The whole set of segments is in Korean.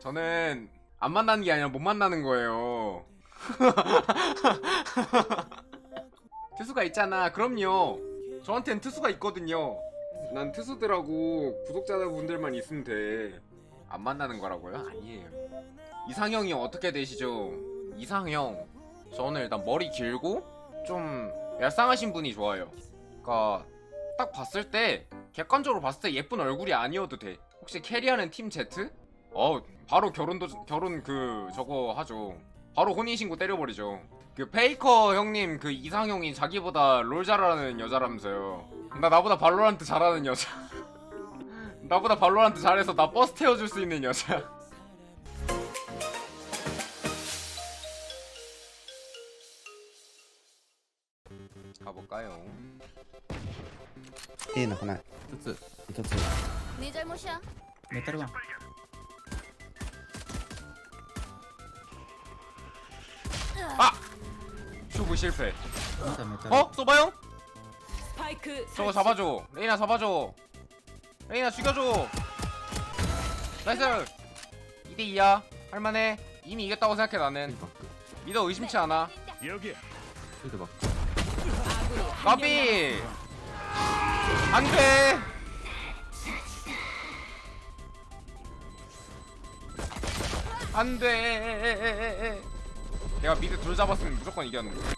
저는 안 만나는 게 아니라 못 만나는 거예요. 투수가 있잖아. 그럼요. 저한텐 투수가 있거든요. 난 투수들하고 구독자분들만 있으면 돼. 안 만나는 거라고요? 아니에요. 이상형이 어떻게 되시죠? 이상형. 저는 일단 머리 길고 좀 얄쌍하신 분이 좋아요. 그러니까 딱 봤을 때 객관적으로 봤을 때 예쁜 얼굴이 아니어도 돼. 혹시 캐리하는 팀 Z? 어, 바로 결혼도 결혼 그 저거 하죠. 바로 혼인 신고 때려버리죠. 그 페이커 형님 그 이상형이 자기보다 롤 잘하는 여자라면서요. 나 나보다 발로란트 잘하는 여자. 나보다 발로란트 잘해서 나 버스 태워줄 수 있는 여자. 가볼까요? A の花つつ一つ 네 잘못이야. メタルワ 아! 슈브 실패. 어? 소바형? 저거 잡아줘. 레이나 잡아줘. 레이나 죽여줘. 나이스. 2대2야. 할만해. 이미 이겼다고 생각해 나는. 믿어 의심치 않아. 여기 필드 막 아군이 한 까비! 안돼! 안돼! 내가 미드 둘 잡았으면 무조건 이겼는데 얘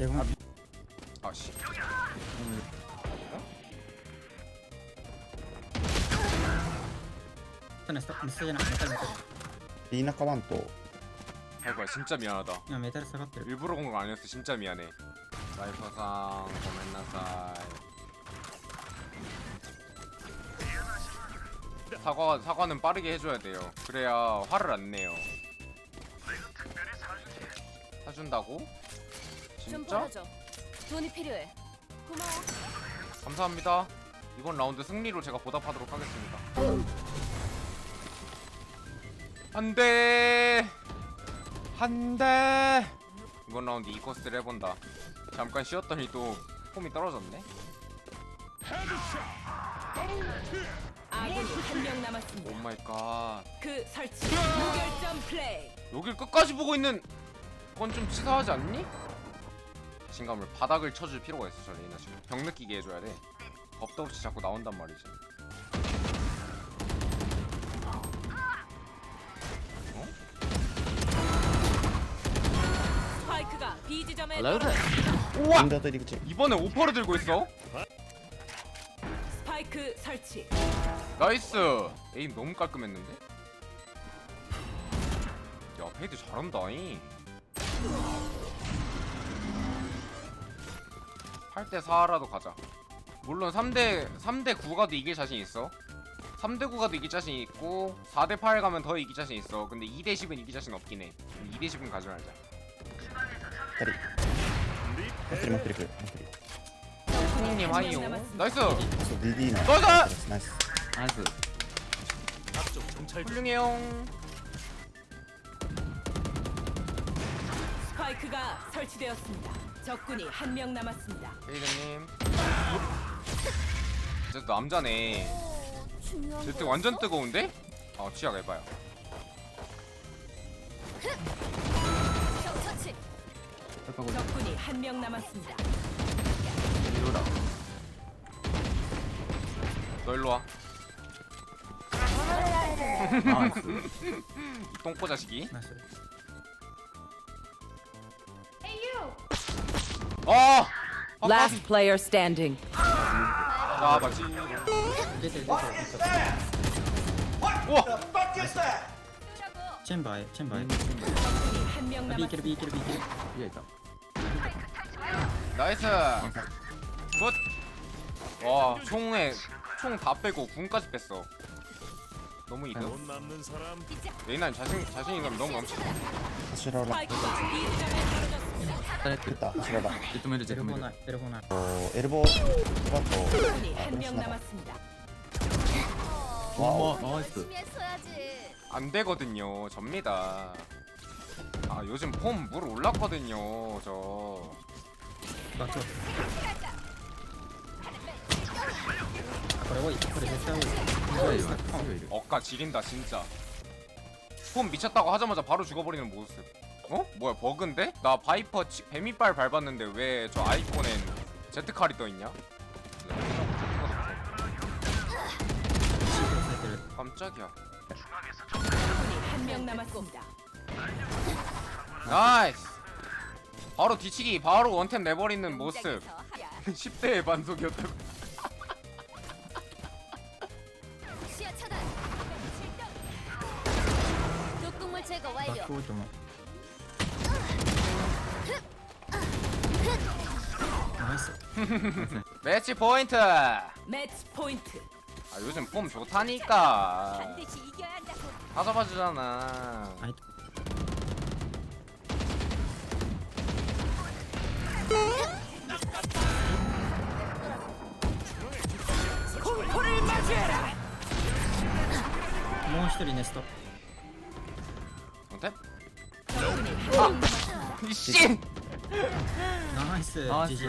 예, 그럼 아씨. 끝났어 메시지나 메탈 리나 까만 또. 아이고야 진짜 미안하다. 그냥 메탈 사갔대 일부러 공격 아니었어. 진짜 미안해. 사이퍼상 고멘나사이. 사과, 사과는 빠르게 해줘야 돼요. 그래야 화를 안 내요. 사준다고? 좀 진짜? 벌어줘. 돈이 필요해. 고마워. 감사합니다. 이번 라운드 승리로 제가 보답하도록 하겠습니다. 안 돼, 안 돼. 이번 라운드 이 코스를 해본다. 잠깐 쉬었더니 또 폼이 떨어졌네. 아군이 한 명 남았습니다. 오 마이 갓. 그 설치 무결점 플레이. 여길 끝까지 보고 있는 그건 좀 치사하지 않니? 진감을 바닥을 쳐줄 필요가 있어 저 레이나 지금 병 느끼게 해줘야 돼 겁도 없이 자꾸 나온단 말이지 스파이크가 B 지점에 Hello 우와! 이번에 오퍼를 들고 있어? 스파이크 설치. 나이스! 에임 너무 깔끔했는데? 야 페이드 잘한다잉 8대 4라도 가자. 물론 3대 3대 9가도 이길 자신 있어. 3대 9가도 이길 자신 있고 4대 8 가면 더 이길 자신 있어. 근데 2대 10은 이길 자신 없긴 해. 2대 10은 가져가자 다리. 마트리 마트리 그 마트리. 형님 하이요. 나이스. 나이스 밀비 나이스. 나이스. 나이스. 훌륭해요. 스파이크가 설치되었습니다. 적군이 한 명 남았습니다. 헤이든님. 저 남자네. 어, 중요한 완전 뜨거운데? 어 치약 해봐요. 적군이 한 명 남았습니다. 이로라. 너 일로 와. 아, 똥꼬 자식이. 네, 네. 아! Last player standing. 아 맞지 나이스. 굿와 총에 총 다 빼고 군까지 뺐어. 너무 이득. 레이난 자신 자신감 너무 넘쳐 싫어라. 됐다 지나봐 에르보나 에르보나 어 엘보 누가 적군이 한 명 남았습니다. 더 와우 나이스. 조심했어야지. 안 되거든요. 접니다. 아 요즘 폼 물 올랐거든요. 저 맞죠 그리고 이쪽으로 대체하고 어까 지린다 진짜. 폼 미쳤다고 하자마자 바로 죽어버리는 모습. 어? 뭐야 버그인데? 나 바이퍼 치, 뱀이빨 밟았는데 왜 저 아이콘엔 제트칼이 떠있냐? 깜짝이야 나이스 바로 뒤치기 바로 원템 내버리는 모습 10대의 반속이었다고 제거 완료. 매치 포인트. 매치 포인트. 아, 요즘 폼 좋다니까. 반드시 이겨야 한다고. 다 잡아주잖아. 아이. 몬스터리네 스톱. 정탭? 어. 아, 이씨. 나이스. 지지.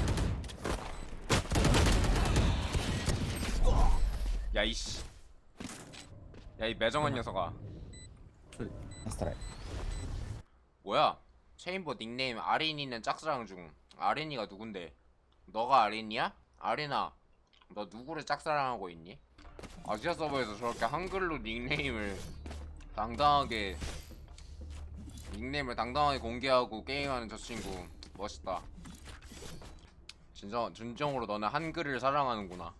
야 이씨. 야 이 매정한 녀석아. 스트라이. 뭐야? 체인보 닉네임 아린이는 짝사랑 중. 아린이가 누군데? 너가 아린이야? 아린아 너 누구를 짝사랑하고 있니? 아시아 서버에서 저렇게 한글로 닉네임을 당당하게 닉네임을 당당하게 공개하고 게임하는 저 친구 멋있다. 진정, 진정으로 너는 한글을 사랑하는구나.